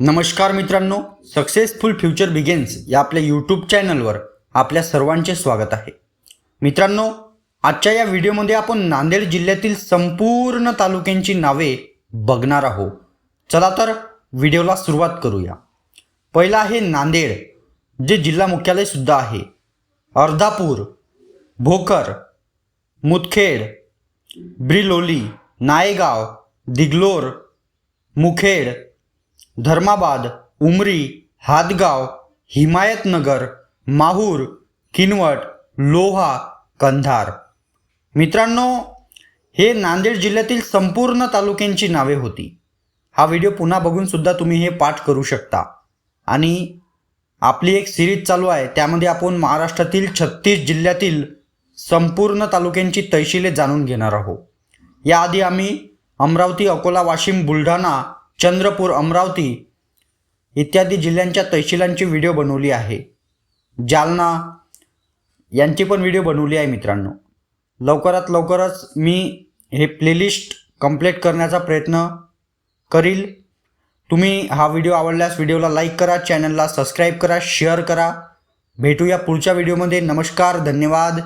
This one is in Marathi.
नमस्कार मित्रांनो सक्सेसफुल फ्युचर बिगेन्स या आपल्या यूट्यूब चॅनलवर आपल्या सर्वांचे स्वागत आहे. मित्रांनो आजच्या या व्हिडिओमध्ये आपण नांदेड जिल्ह्यातील संपूर्ण तालुक्यांची नावे बघणार आहोत. चला तर व्हिडिओला सुरुवात करूया. पहिला आहे नांदेड जे जिल्हा मुख्यालयसुद्धा आहे. अर्धापूर भोकर मुदखेड ब्रिलोली नायगाव दिगलोर मुखेड धर्माबाद उमरी हादगाव हिमायतनगर माहूर किनवट लोहा कंधार. मित्रांनो हे नांदेड जिल्ह्यातील संपूर्ण तालुक्यांची नावे होती. हा व्हिडिओ पुन्हा बघून सुद्धा तुम्ही हे पाठ करू शकता. आणि आपली एक सिरीज चालू आहे. त्यामध्ये आपण महाराष्ट्रातील छत्तीस जिल्ह्यातील संपूर्ण तालुक्यांची तहशिले जाणून घेणार आहोत. याआधी आम्ही अमरावती अकोला वाशिम बुलढाणा चंद्रपूर अमरावती इत्यादी जिल्ह्यांच्या तहसीलांची व्हिडिओ बनवली आहे. जालना यांची पण व्हिडिओ बनवली आहे मित्रांनो. लवकरात लवकरच मी हे प्लेलिस्ट कंप्लीट करण्याचा प्रयत्न करील. तुम्ही हा व्हिडिओ आवडल्यास व्हिडिओला लाईक करा चॅनलला सबस्क्राईब करा शेअर करा. भेटूया पुढच्या व्हिडिओमध्ये. नमस्कार धन्यवाद.